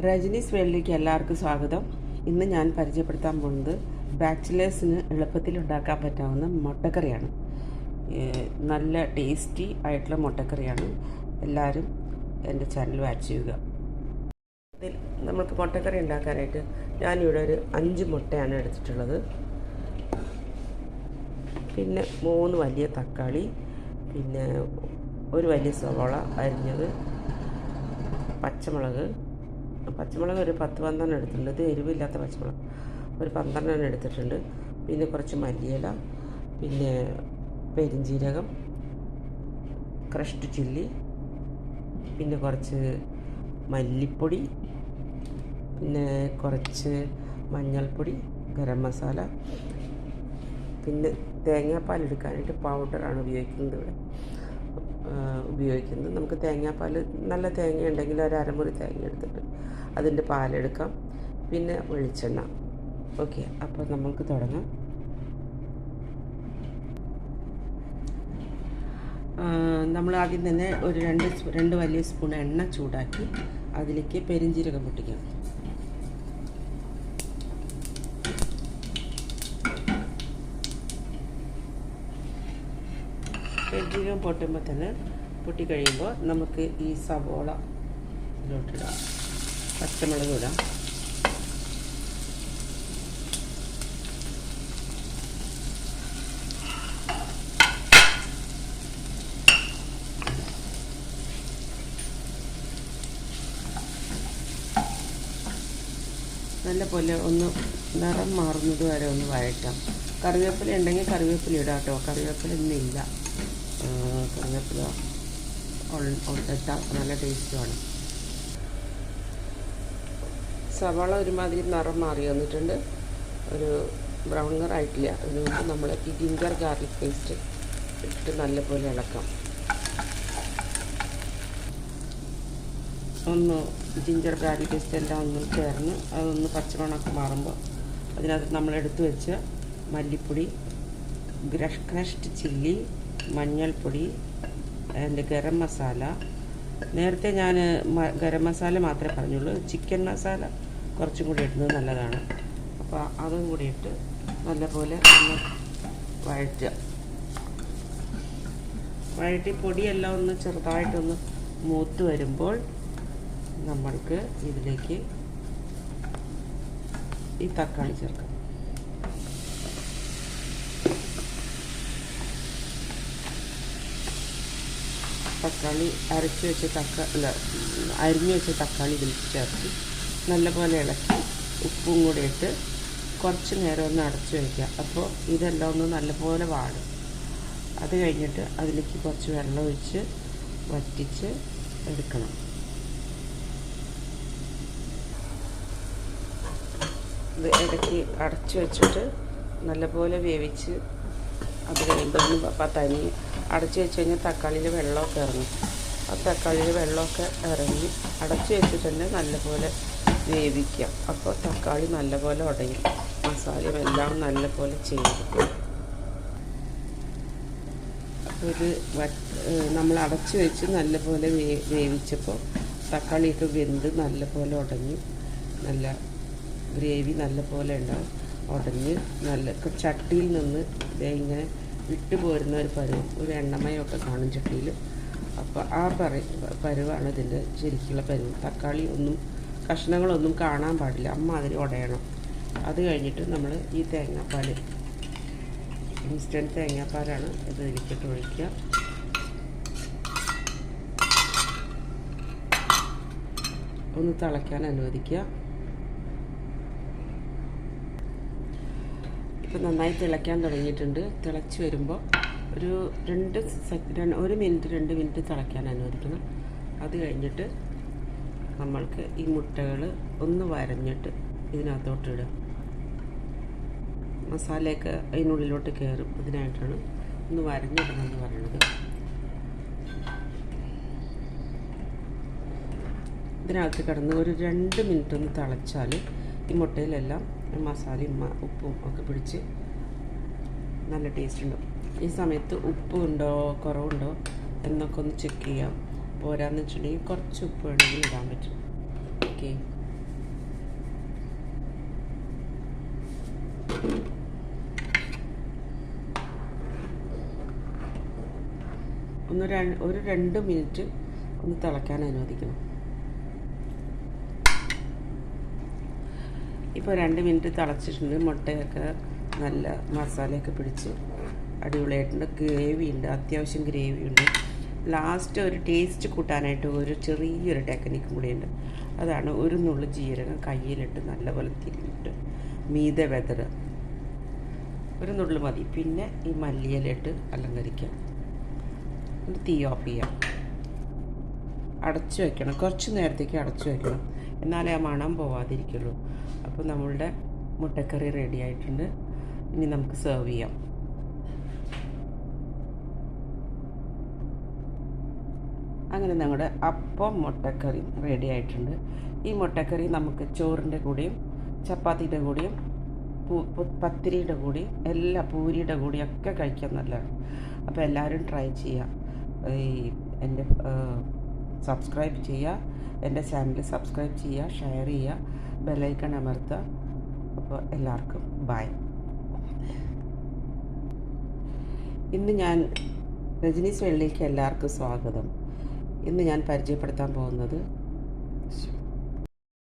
രജനീസ് വേൾഡിലേക്ക് എല്ലാവർക്കും സ്വാഗതം. ഇന്ന് ഞാൻ പരിചയപ്പെടുത്താൻ പോകുന്നത് ബാച്ചിലേഴ്സിന് എളുപ്പത്തിൽ ഉണ്ടാക്കാൻ പറ്റാവുന്ന മുട്ടക്കറിയാണ്. നല്ല ടേസ്റ്റി ആയിട്ടുള്ള മുട്ടക്കറിയാണ്. എല്ലാവരും എന്റെ ചാനൽ വാച്ച് ചെയ്യുക. ഇതിൽ നമുക്ക് മുട്ടക്കറി ഉണ്ടാക്കാനായിട്ട് ഞാനിവിടെ ഒരു അഞ്ച് മുട്ടയാണ് എടുത്തിട്ടുള്ളത്. പിന്നെ മൂന്ന് വലിയ തക്കാളി പിന്നെ ഒരു വലിയ സവോള അരിഞ്ഞത് പച്ചമുളക് പച്ചമുളക് ഒരു പത്ത് പന്ത്രണ്ട് എടുത്തിട്ടുണ്ട്. ഇത് എരിവില്ലാത്ത പച്ചമുളക്. ഒരു പന്ത്രണ്ടെണ്ണം എടുത്തിട്ടുണ്ട്. പിന്നെ കുറച്ച് മല്ലിയില പിന്നെ പെരിഞ്ജീരകം ക്രഷ്ഡ് ചില്ലി പിന്നെ കുറച്ച് മല്ലിപ്പൊടി പിന്നെ കുറച്ച് മഞ്ഞൾപ്പൊടി ഗരം മസാല പിന്നെ തേങ്ങാപ്പാൽ എടുക്കാനായിട്ട് പൗഡറാണ് ഉപയോഗിക്കുന്നത് ഇവിടെ. ഉപയോഗിക്കുന്നത് നമുക്ക് തേങ്ങാപ്പാൽ നല്ല തേങ്ങ ഉണ്ടെങ്കിൽ ഒരു അരമുറി തേങ്ങ എടുത്തിട്ട് അതിന്റെ പാലെടുക്കാം. പിന്നെ വെളിച്ചെണ്ണ. ഓക്കെ അപ്പോൾ നമ്മൾക്ക് തുടങ്ങാം. നമ്മൾ ആദ്യം തന്നെ ഒരു രണ്ട് രണ്ട് വലിയ സ്പൂൺ എണ്ണ ചൂടാക്കി അതിലേക്ക് പെരിഞ്ജീരകം പൊട്ടിക്കാം. പെരിഞ്ജീരകം പൊട്ടുമ്പോൾ തന്നെ പൊട്ടിക്കഴിയുമ്പോൾ നമുക്ക് ഈ സവോള ഇതിലോട്ടിടാം. പച്ചമുളക് ഇടാം. നല്ല പോലെ ഒന്ന് നിറം മാറുന്നത് വരെ ഒന്ന് വഴറ്റാം. കറിവേപ്പില ഉണ്ടെങ്കിൽ കറിവേപ്പില ഇടാം കേട്ടോ കറിവേപ്പില ഇന്നില്ല. കറിവേപ്പില ഇട്ടാൽ നല്ല ടേസ്റ്റുമാണ് സവാള ഒരുമാതിരി നിറം മാറി വന്നിട്ടുണ്ട്. ഒരു ബ്രൗൺ നിറായിട്ടില്ല മുമ്പ് നമ്മൾ ഈ ജിഞ്ചർ ഗാർലിക് പേസ്റ്റ് ഇട്ട് നല്ലപോലെ ഇളക്കാം. ഒന്ന് ജിഞ്ചർ ഗാർലിക് പേസ്റ്റ് എല്ലാം ഒന്ന് ചേർന്ന് അതൊന്ന് പച്ചമണമൊക്കെ മാറുമ്പോൾ അതിനകത്ത് നമ്മൾ എടുത്തു വെച്ച മല്ലിപ്പൊടി ഗ്രഷ് ക്രഷ്ഡ് ചില്ലി മഞ്ഞൾപ്പൊടി അതിന്റെ ഗരം മസാല. നേരത്തെ ഞാൻ ഗരം മസാല മാത്രമേ പറഞ്ഞുള്ളൂ. ചിക്കൻ മസാല കുറച്ചും കൂടി ഇടുന്നത് നല്ലതാണ്. അപ്പോൾ അതും കൂടി ഇട്ട് നല്ലപോലെ ഒന്ന് വഴറ്റുക. വഴറ്റി പൊടിയെല്ലാം ഒന്ന് ചെറുതായിട്ടൊന്ന് മൂത്ത് വരുമ്പോൾ നമ്മൾക്ക് ഇതിലേക്ക് ഈ തക്കാളി ചേർക്കാം. തക്കാളി അരച്ച് വെച്ച തക്കാളി അല്ല അരിഞ്ഞ് വെച്ച തക്കാളി ഇതിലേക്ക് ചേർത്ത് നല്ലപോലെ ഇളക്കി ഉപ്പും കൂടി ഇട്ട് കുറച്ച് നേരം ഒന്ന് അടച്ച് വയ്ക്കുക അപ്പോൾ ഇതെല്ലാം ഒന്ന് നല്ലപോലെ വാടും. അത് കഴിഞ്ഞിട്ട് അതിലേക്ക് കുറച്ച് വെള്ളം ഒഴിച്ച് വറ്റിച്ച് എടുക്കണം. ഇത് ഇടയ്ക്ക് അടച്ചു വെച്ചിട്ട് നല്ലപോലെ വേവിച്ച് അത് കഴിയുമ്പോൾ ഒന്ന് പ- തനി അടച്ചു വെച്ച് കഴിഞ്ഞാൽ തക്കാളിയിൽ വെള്ളമൊക്കെ ഇറങ്ങും. ആ തക്കാളിയിൽ വെള്ളമൊക്കെ ഇറങ്ങി അടച്ചു വെച്ചിട്ട് തന്നെ നല്ലപോലെ വേവിക്കാം അപ്പോൾ തക്കാളി നല്ലപോലെ ഉടയും. മസാലയും എല്ലാം നല്ലപോലെ ചേരും ഒരു നമ്മൾ അടച്ചു വെച്ച് നല്ലപോലെ വേ വേവിച്ചപ്പോൾ തക്കാളിയൊക്കെ വെന്ത് നല്ലപോലെ ഉടഞ്ഞു. നല്ല ഗ്രേവി നല്ലപോലെ ഉണ്ടാവും. ഉടഞ്ഞ് നല്ല ചട്ടിയിൽ നിന്ന് ഇങ്ങനെ വിട്ടു പോരുന്ന ഒരു പരുവ് ഒരു എണ്ണമയമൊക്കെ കാണും ചട്ടിയിൽ. അപ്പോൾ ആ പറ പരുവാണ് ഇതിന്റെ ശരിക്കുള്ള പരുവ് തക്കാളി ഒന്നും കഷ്ണങ്ങളൊന്നും കാണാൻ പാടില്ല. അമ്മ അതിന് ഉടയണം. അത് കഴിഞ്ഞിട്ട് നമ്മൾ ഈ തേങ്ങാപ്പാൽ ഇൻസ്റ്റന്റ് തേങ്ങാപ്പാലാണ് ഇത് ഇതിലേക്കിട്ട് ഒഴിക്കുക. ഒന്ന് തിളയ്ക്കാൻ അനുവദിക്കുക. ഇപ്പം നന്നായി തിളയ്ക്കാൻ തുടങ്ങിയിട്ടുണ്ട്. തിളച്ച് വരുമ്പോൾ ഒരു രണ്ട് ഒരു മിനിറ്റ് രണ്ട് മിനിറ്റ് തിളയ്ക്കാൻ അനുവദിക്കണം അത് കഴിഞ്ഞിട്ട് നമ്മൾക്ക് ഈ മുട്ടകൾ ഒന്ന് വരഞ്ഞിട്ട് ഇതിനകത്തോട്ട് ഇടുക. മസാലയൊക്കെ അതിനുള്ളിലോട്ട് കയറും. അതിനായിട്ടാണ് ഒന്ന് വരഞ്ഞിടണമെന്ന് പറയുന്നത്. ഇതിനകത്ത് കിടന്ന് ഒരു രണ്ട് മിനിറ്റ് ഒന്ന് തിളച്ചാൽ ഈ മുട്ടയിലെല്ലാം മസാലയും ഉപ്പും ഒക്കെ പിടിച്ച് നല്ല ടേസ്റ്റ് ഉണ്ടാവും. ഈ സമയത്ത് ഉപ്പുണ്ടോ കുറവുണ്ടോ എന്നൊക്കെ ഒന്ന് ചെക്ക് ചെയ്യാം. പോരാന്ന് വെച്ചിട്ടുണ്ടെങ്കിൽ കുറച്ച് ഉപ്പ് വേണമെങ്കിൽ ഇടാൻ പറ്റും. ഓക്കെ ഒന്ന് ഒരു രണ്ട് മിനിറ്റ് ഒന്ന് തിളക്കാൻ അനുവദിക്കണം. ഇപ്പോൾ രണ്ട് മിനിറ്റ് തിളച്ചിട്ടുണ്ട്. മുട്ടയൊക്കെ നല്ല മസാലയൊക്കെ പിടിച്ച്. അടിപൊളിയായിട്ടുണ്ട്. ഗ്രേവി ഉണ്ട്. അത്യാവശ്യം ഗ്രേവി ഉണ്ട്. ലാസ്റ്റ് ഒരു ടേസ്റ്റ് കൂട്ടാനായിട്ട് ഒരു ചെറിയൊരു ടെക്നിക്കും കൂടിയുണ്ട് അതാണ് ഒരു നുള്ളു ജീരകം കയ്യിലിട്ട് നല്ലപോലെ തിരിഞ്ഞിട്ട്. മീതെ വെതറ് ഒരു നുള്ളു മതി. പിന്നെ ഈ മല്ലിയിലിട്ട് അലങ്കരിക്കാം. എന്നിട്ട് തീ ഓഫ് ചെയ്യാം. അടച്ചു വയ്ക്കണം കുറച്ച് നേരത്തേക്ക് അടച്ചു വയ്ക്കണം എന്നാലേ ആ മണം പോവാതിരിക്കുള്ളൂ. അപ്പോൾ നമ്മളുടെ മുട്ടക്കറി റെഡി ആയിട്ടുണ്ട്. ഇനി നമുക്ക് സെർവ് ചെയ്യാം. അങ്ങനെ നമ്മുടെ അപ്പം മുട്ടക്കറി റെഡി ആയിട്ടുണ്ട്. ഈ മുട്ടക്കറി നമുക്ക് ചോറിന്റെ കൂടെയും ചപ്പാത്തിയുടെ കൂടെയും പത്തിരിയുടെ കൂടെയും എല്ലാ പൂരിയുടെ കൂടെയും ഒക്കെ കഴിക്കാൻ നല്ലതാണ്. അപ്പോൾ എല്ലാവരും ട്രൈ ചെയ്യുക. ഈ എന്റെ സബ്സ്ക്രൈബ് ചെയ്യുക. എന്റെ ചാനൽ സബ്സ്ക്രൈബ് ചെയ്യുക ഷെയർ ചെയ്യുക. ബെല്ലൈക്കൺ അമർത്തുക. അപ്പോൾ എല്ലാവർക്കും ബായ് ഇന്ന് ഞാൻ രജനീസ് വെള്ളിക്ക് എല്ലാവർക്കും സ്വാഗതം. ഇന്ന് ഞാൻ പരിചയപ്പെടുത്താൻ പോകുന്നത്